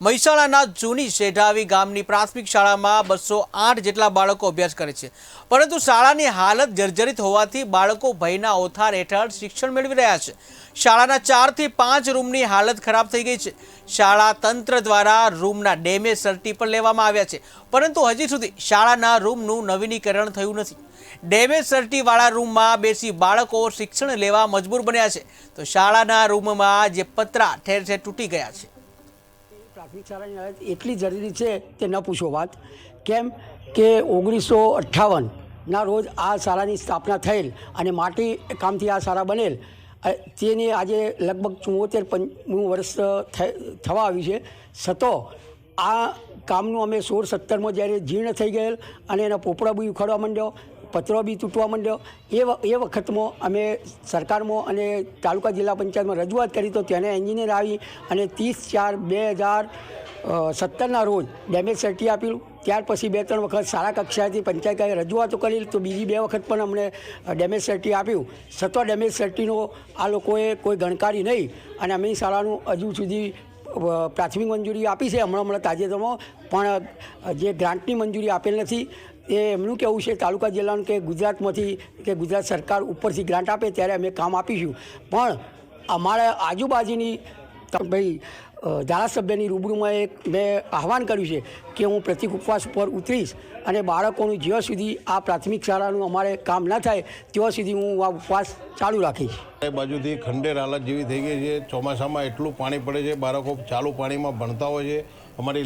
મહેસાણાના જૂની શેઢાવી ગામની પ્રાથમિક શાળામાં બસો આઠ જેટલા બાળકો અભ્યાસ કરે છે. પરંતુ શાળાની હાલત જર્જરિત હોવાથી બાળકો ભયના ઓથાર હેઠળ શિક્ષણ મેળવી રહ્યા છે. શાળાના ચારથી પાંચ રૂમની હાલત ખરાબ થઈ ગઈ છે. શાળા તંત્ર દ્વારા રૂમના ડેમેજ સર્ટી પણ લેવામાં આવ્યા છે. પરંતુ હજી સુધી શાળાના રૂમનું નવીનીકરણ થયું નથી. ડેમેજ સર્ટીવાળા રૂમમાં બેસી બાળકો શિક્ષણ લેવા મજબૂર બન્યા છે. તો શાળાના રૂમમાં જે પતરા ઠેર ઠેર તૂટી ગયા છે. પ્રાથમિક શાળાની હાલત એટલી જરૂરી છે કે ન પૂછો વાત. કેમ કે ઓગણીસો અઠ્ઠાવનના રોજ આ શાળાની સ્થાપના થયેલ અને માટી કામથી આ શાળા બનેલ. તેને આજે લગભગ ચુમ્મોતેર પંચમું વર્ષ થવા આવ્યું છે. છતો આ કામનું અમે સોળ સત્તરમાં જ્યારે જીર્ણ થઈ ગયેલ અને એના પોપડા બી ઉખાડવા માંડ્યો, પત્રો બી તૂટવા માંડ્યો, એ એ વખતમાં અમે સરકારમાં અને તાલુકા જિલ્લા પંચાયતમાં રજૂઆત કરી તો તેને એન્જિનિયર આવી અને ત્રીસ ચાર બે હજાર સત્તરના રોજ ડેમેજ સર્ટી આપેલું. ત્યાર પછી બે ત્રણ વખત શાળા કક્ષાએથી પંચાયતે રજૂઆતો કરી તો બીજી બે વખત પણ અમને ડેમેજ સર્ટી આપ્યું. છતાં ડેમેજ સર્ટીનો આ લોકોએ કોઈ ગણકારી નહીં અને અમે શાળાનું હજુ સુધી પ્રાથમિક મંજૂરી આપી છે હમણાં હમણાં તાજેતરમાં, પણ જે ગ્રાન્ટની મંજૂરી આપેલ નથી, એ એમનું કહેવું છે તાલુકા જિલ્લાનું કે ગુજરાતમાંથી કે ગુજરાત સરકાર ઉપરથી ગ્રાન્ટ આપે ત્યારે અમે કામ આપીશું. પણ અમારા આજુબાજુની ભાઈ ધારાસભ્યની રૂબરૂમાં એક મેં આહવાન કર્યું છે કે હું પ્રતિક ઉપવાસ ઉપર ઉતરીશ અને બાળકોનું જ્યાં સુધી આ પ્રાથમિક શાળાનું અમારે કામ ન થાય, ત્યાં સુધી હું આ ઉપવાસ ચાલુ રાખીશ. એ બાજુથી ખંડેર હાલત જેવી થઈ ગઈ છે. ચોમાસામાં એટલું પાણી પડે છે, બાળકો ચાલુ પાણીમાં ભણતા હોય છે. અમારી